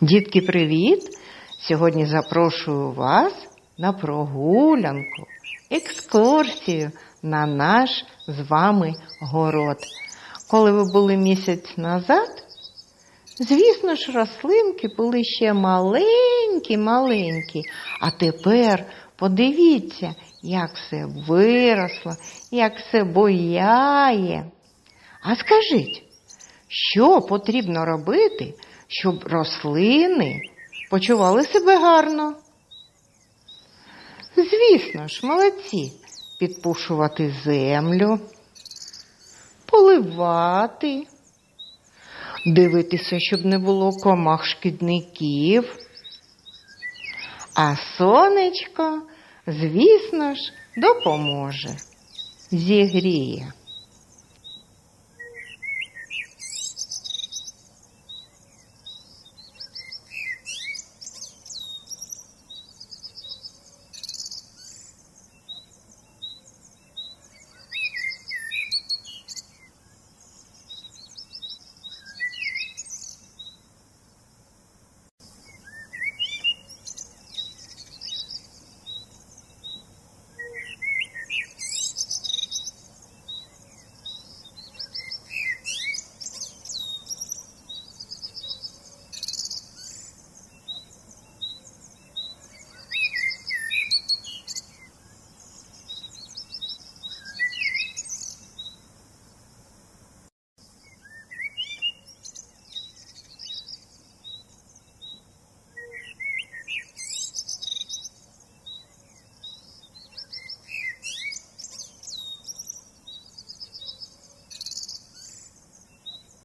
Дітки, привіт! Сьогодні запрошую вас на прогулянку, екскурсію на наш з вами город. Коли ви були місяць назад, звісно ж, рослинки були ще маленькі-маленькі, а тепер подивіться, як все виросло, як все бояє. А скажіть, що потрібно робити, щоб рослини почували себе гарно? Звісно ж, молодці, підпушувати землю, поливати, дивитися, щоб не було комах шкідників. А сонечко, звісно ж, допоможе, зігріє.